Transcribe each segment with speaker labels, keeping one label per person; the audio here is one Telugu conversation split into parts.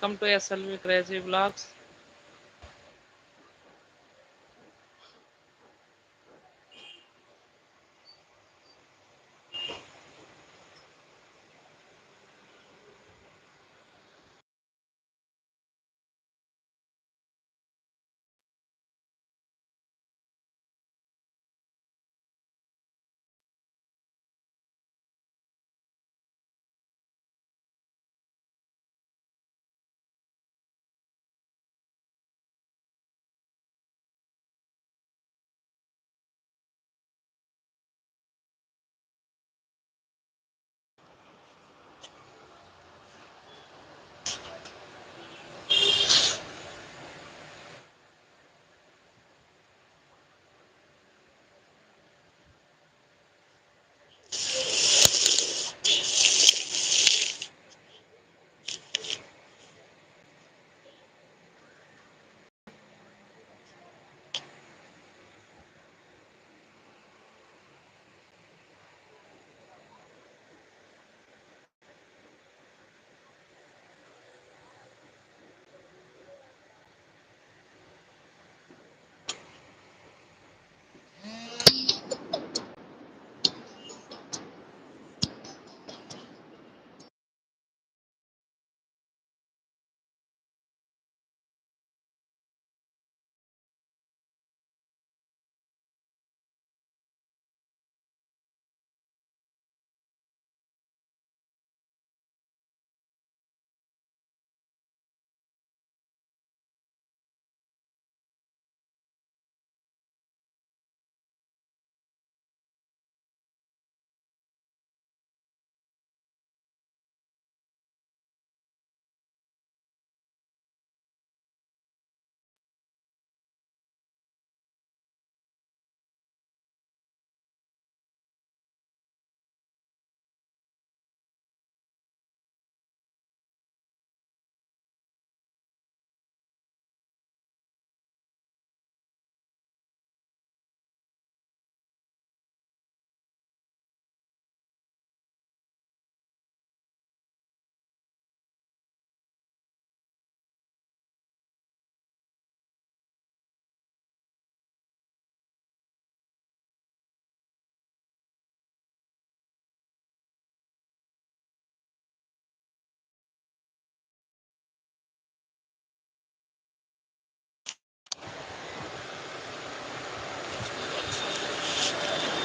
Speaker 1: welcome to SLV Crazy Vlogs.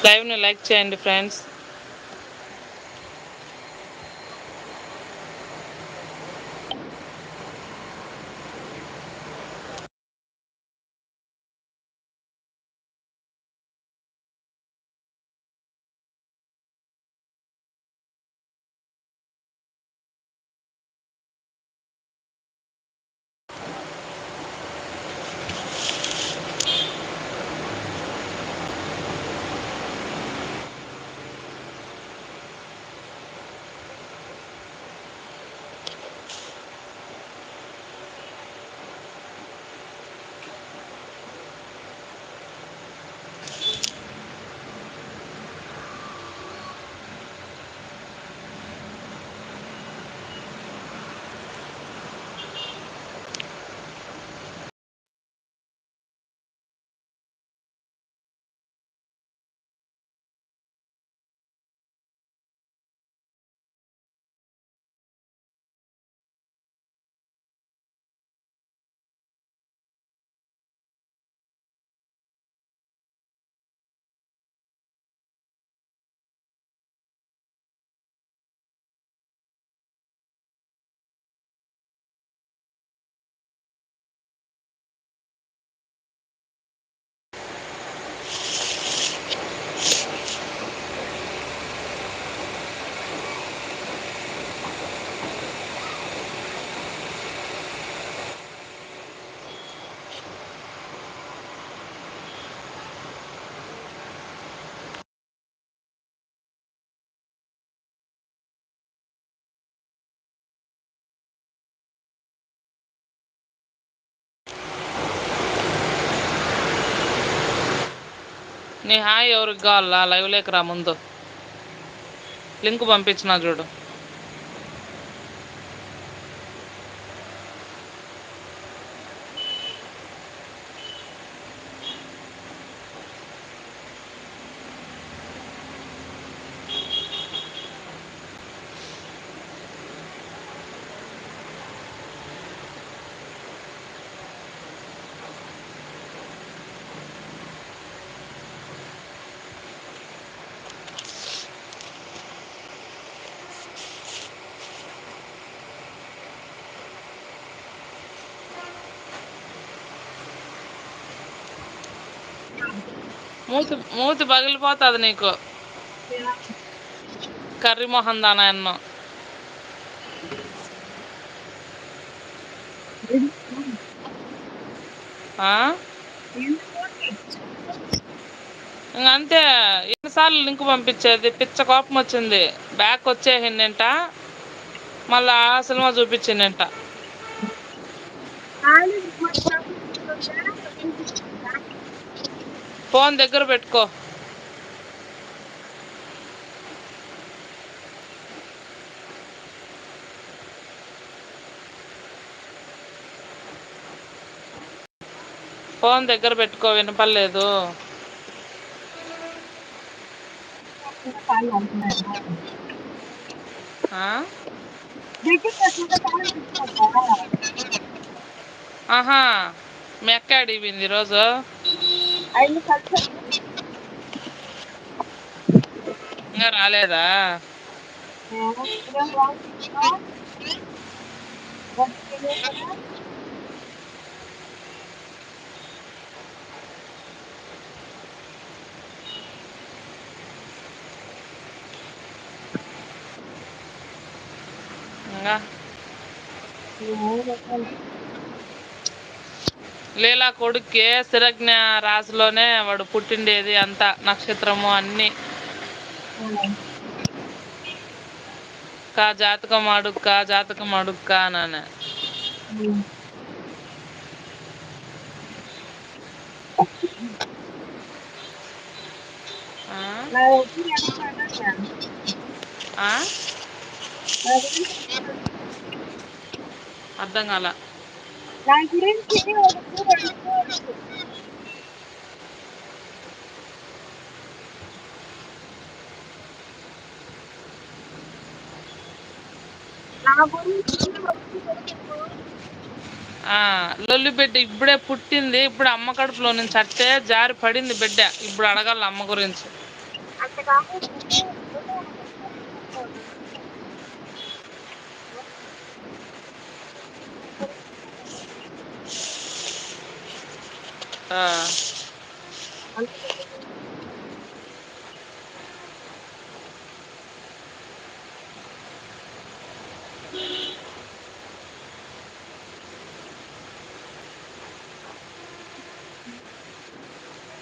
Speaker 1: లైవ్ని లైక్ చేయండి ఫ్రెండ్స్ నీ హాయ్ ఎవరికి కావాలా? లైవ్ లేకరా ముందు. లింక్ పంపించిన చూడు. మూతి మూతి పగిలిపోతుంది నీకు. కర్రీ మొహం దాన యన్నో అంతే. ఎన్నిసార్లు లింక్ పంపించేది? పిచ్చ కోపం వచ్చింది. బ్యాక్ వచ్చేసిందంట. మళ్ళా ఆ సినిమా చూపించిందంట. ఫోన్ దగ్గర పెట్టుకో. ఫోన్ దగ్గర పెట్టుకో వినపడలేదు. ఆహా మీ అక్క యాడికి ఈ రోజు ఇంగా రాలేదా ఇంగా లీలా కొడుక్కి స్థిరజ్ఞ రాశిలోనే వాడు పుట్టిండేది అంతా నక్షత్రము అన్ని. కా జాతకం అడుక్క జాతకం అడుక్క అననే ఆ? అర్థం కాల?
Speaker 2: నా గురించి
Speaker 1: లొల్లి బిడ్డ ఇప్పుడే పుట్టింది ఇప్పుడు అమ్మ కడుపులో నుంచి అట్టే జారి పడింది బిడ్డ. ఇప్పుడు అడగాల అమ్మ గురించి
Speaker 2: అంత కాకపోతే
Speaker 1: ఆ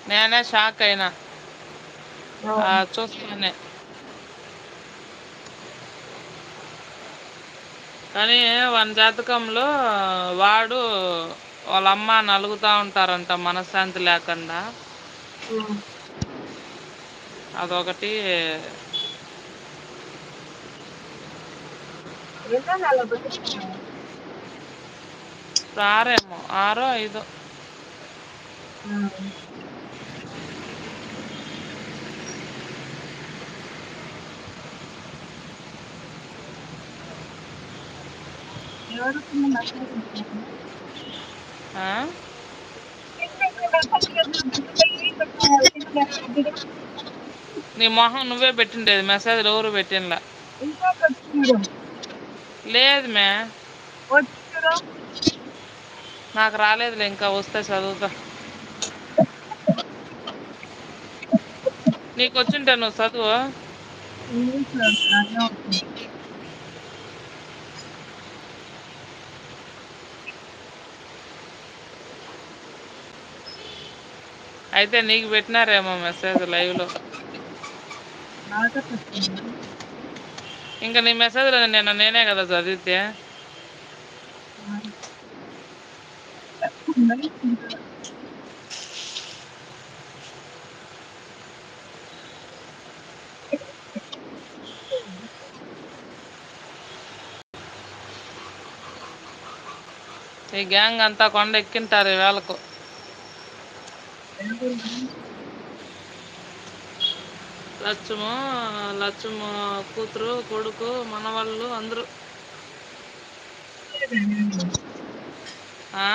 Speaker 1: నేనే షాక్ అయినా. ఆ, చూస్తానే. కానీ వాని జాతకంలో వాడు వాళ్ళ అమ్మ నలుగుతా ఉంటారంట మనశ్శాంతి లేకుండా. అదొకటి. ఆరేమో ఆరో ఐదో. ఆ? నీ మొహం నువ్వే పెట్టిండేది మెసేజ్లు ఎవరు పెట్టినలా లేదు మే. నాకు రాలేదులే ఇంకా వస్తే చదువుతా. నీకు వచ్చింటా నువ్వు చదువు
Speaker 2: ఇంగ్లీష్లో అదే వస్తుంది
Speaker 1: అయితే నీకు పెట్టినారేమో మెసేజ్ లైవ్లో.
Speaker 2: లో
Speaker 1: ఇంకా నీ మెసేజ్లో నేను నేనే కదా చదివితే. ఈ గ్యాంగ్ అంతా కొండ ఎక్కింటారు ఈ వేళకు. లచ్చము లచ్చము కూతురు కొడుకు మనవాళ్ళు అందరూ. ఆ?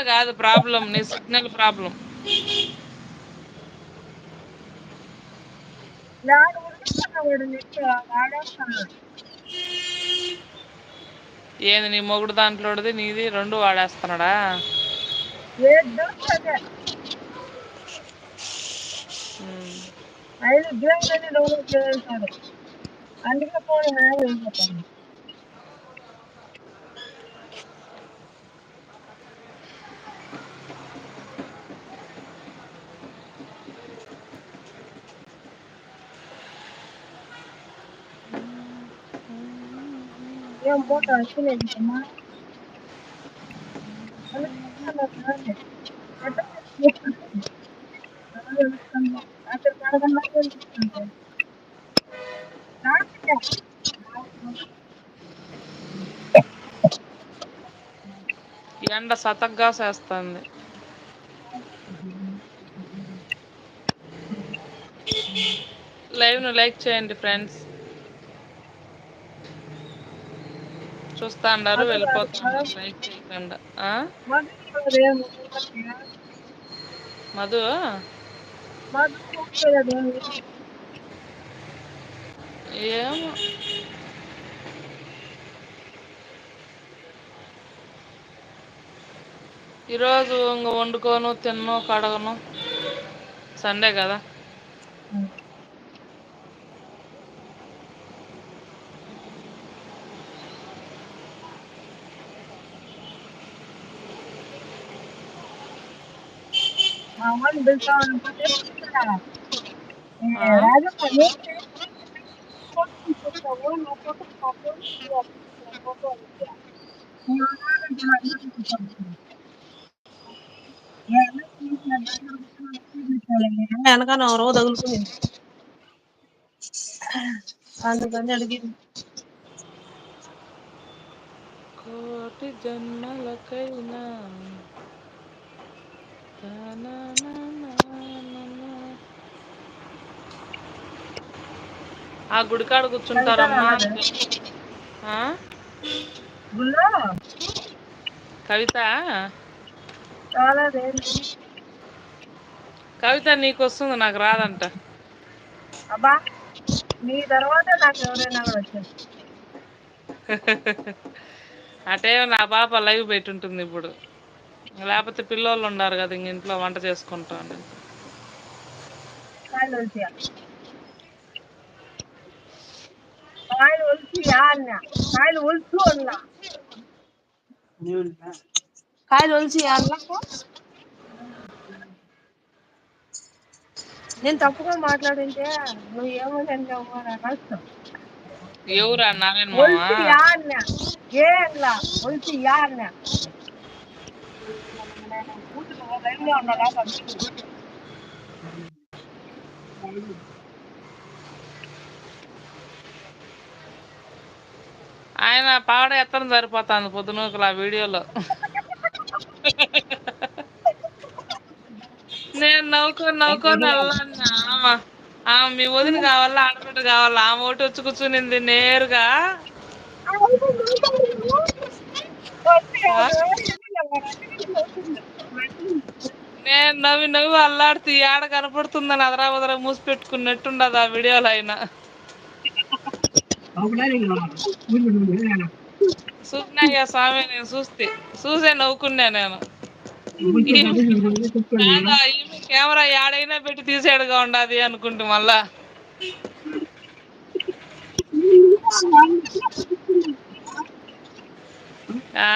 Speaker 1: ఫ్యాన్ కాదు ప్రాబ్లం నీ సిగ్నల్ ప్రాబ్లం. ఏంది నీ మొగుడు దాంట్లోది నీది రెండు వాడేస్తున్నాడా?
Speaker 2: ఏది దొరికితే అదే
Speaker 1: ఉమ్
Speaker 2: అయిన గేమ్స్ అన్ని డౌన్లోడ్ చేసేసాడు అందుకే ఫోన్ హ్యాంగ్
Speaker 1: ఎండ సతగ్గా చేస్తుంది లైవ్ను లైక్ చేయండి ఫ్రెండ్స్ లైక్ చేయకుండా ఆ? మధు ఏమో. ఈరోజు ఇంగ వండుకోను తిన్ను కడగను. సండే కదా.
Speaker 2: ఫోన్ నా ఫోటో ఉంది వెనకాల ఎవరో తగులుకునింది అందుకని అడిగింది
Speaker 1: కోటి జన్మలకైనా తానననననన. ఆ గుడికాడ కూర్చుంటారమ్మా. కవిత? కవిత నీకు వస్తుంది నాకు రాదంట.
Speaker 2: అబ్బా నీ తర్వాత నాకు ఎవరైనా
Speaker 1: అటే నా పాప లైవ్ పెట్టుంటుంది ఇప్పుడు. లేకపోతే పిల్లోళ్ళు ఉన్నారు కదా ఇంక ఇంట్లో వంట చేసుకుంటాను
Speaker 2: కాయలు కాయలు కాయలు ఒలుచు అన్నా? కాయలు అన్నాకు నేను తప్పుగా మాట్లాడింటే నువ్వు ఏమని నష్టం
Speaker 1: ఎవరా నారాయణ
Speaker 2: అన్న? ఏ అన్నా? ఒలిచియా అన్నా? లైన్లో ఉన్నాడా పంపించు
Speaker 1: ఆయన పాడ ఎత్తడం సరిపోతుంది పొద్దునూకలు ఆ వీడియోలో. నేను నవ్వుకొని నవ్వుకొని వెళ్ళాను. మీ వదిన కావాలా ఆడబిడ్డ కావాలా? ఆమె ఒకటి వచ్చి కూర్చునింది నేరుగా? నేను నవ్వి నవ్వి అల్లాడుతూ ఏడ కనపడుతుందని అదరా వదరా మూసి పెట్టుకున్నట్టుండదు ఆ వీడియోలో అయినా. చూసినాయ్యా స్వామి నేను చూస్తే చూసే నవ్వుకున్నా నేను. కెమెరా యాడైనా పెట్టి తీసేడుగా ఉండాది అనుకుంటూ మళ్ళా. ఆ?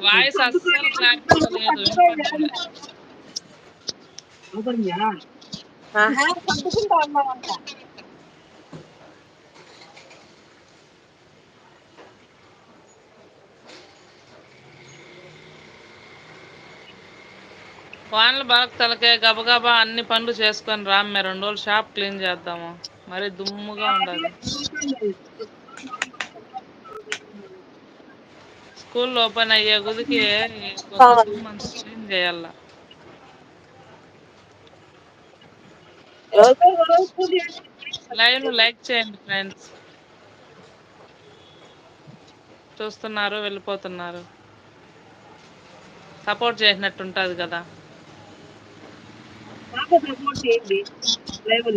Speaker 1: వాయిస్ అస్సలు క్లారిటీగా లేదు వినపడలే.
Speaker 2: ఆహా,
Speaker 1: వానలు బాగా తలకే గబగబా అన్ని పనులు చేసుకొని రామ్మే రెండు రోజులు షాప్ క్లీన్ చేద్దాము. మరి దుమ్ముగా ఉండాలి. స్కూల్ ఓపెన్ అయ్యే అంతా క్లీన్ చేయాల. లైవ్ లైక్ చేయండి ఫ్రెండ్స్. చూస్తున్నారు వెళ్ళిపోతున్నారు. సపోర్ట్ చేసినట్టు ఉంటది కదా.
Speaker 2: నాకు సపోర్ట్ చేయండి లైవ్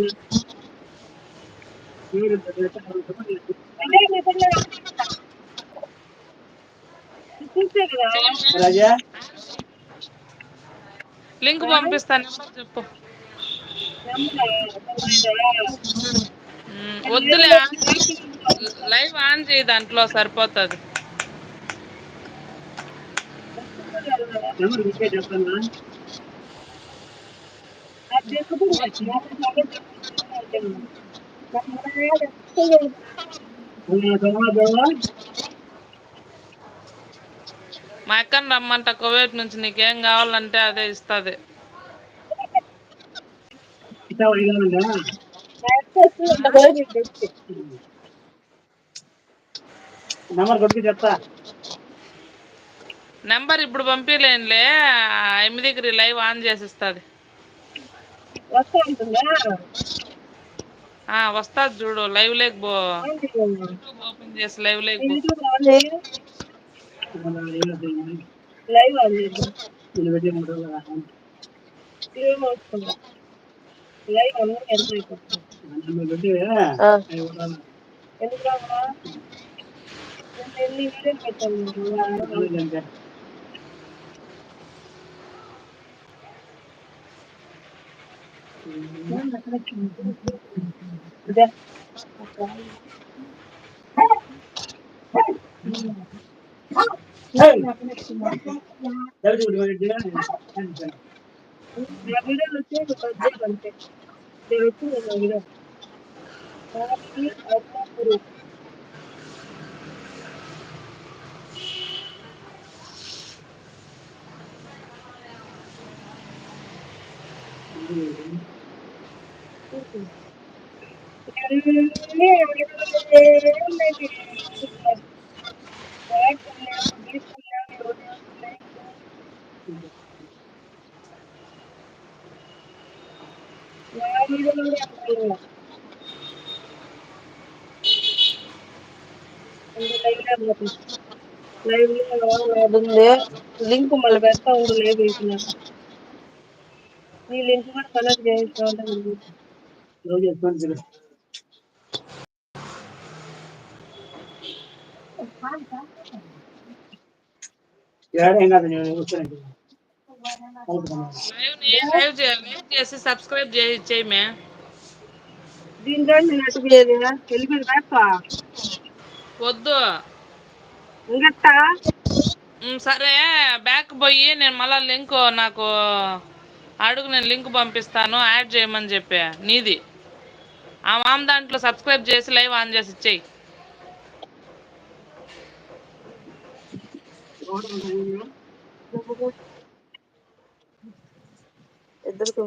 Speaker 2: కదా.
Speaker 1: లింక్ పంపిస్తాను నెంబర్ చెప్పు వద్దులే లైవ్ ఆన్ చేయి దాంట్లో సరిపోతది మా అక్కని రమ్మంట కువైట్ నుంచి నీకేం కావాలంటే అదే ఇస్తది.
Speaker 2: నంబర్ కొట్టు చెప్తా.
Speaker 1: నెంబర్ ఇప్పుడు దగ్గర లైవ్ ఆన్ చేసిస్తది వస్తాది చూడు లైవ్ లేకి పో.
Speaker 2: ఆన్ చేయాలా
Speaker 1: యూట్యూబ్ ఓపెన్ చేసి లైవ్ లేకి పో
Speaker 2: యూట్యూబ్ ఆన్ చేయి లైవ్ ఆన్ చేద్దాం ఏం అవసరం లా లైవ్ అందరికి అర్థమైపోతుంది ఆ. ఎందుకు రావాలా నేను ఎన్ని వీడియోలు పెట్టాను ఇదే. నా వీడియోలు వచ్చి పద్దాక అంతే నేను వచ్చింది నా వీడియో హ్యాపీ అరుణాపురం నా వీడియోలో కూడా అమ్మాయిలే. లైవ్ ఉంది లింక్ మళ్ళీ పెడతా ఉండు లైవ్ అయిపోయినాక నీ లింక్ కూడా కనెక్ట్ చేయించాలంటే
Speaker 1: లైవ్ ని లైవ్ చే లైవ్ చేసి సబ్స్క్రైబ్ చేయి ఇచ్చేయిమే
Speaker 2: దీంట్లో నెట్ పోయేది వెళ్ళిపోయింది రాప్పా
Speaker 1: వద్దు.
Speaker 2: ఇంకట్టా
Speaker 1: మ్ సరే బ్యాక్ పోయి నేను మళ్ళా లింక్ నాకు అడుగు నేను లింక్ పంపిస్తాను యాడ్ చేయమని చెప్పా. నీది. ఆ మామ దాంట్లో సబ్స్క్రైబ్ చేసి లైవ్ ఆన్ చేసి ఇచ్చేయి.
Speaker 2: ఇద్దరికి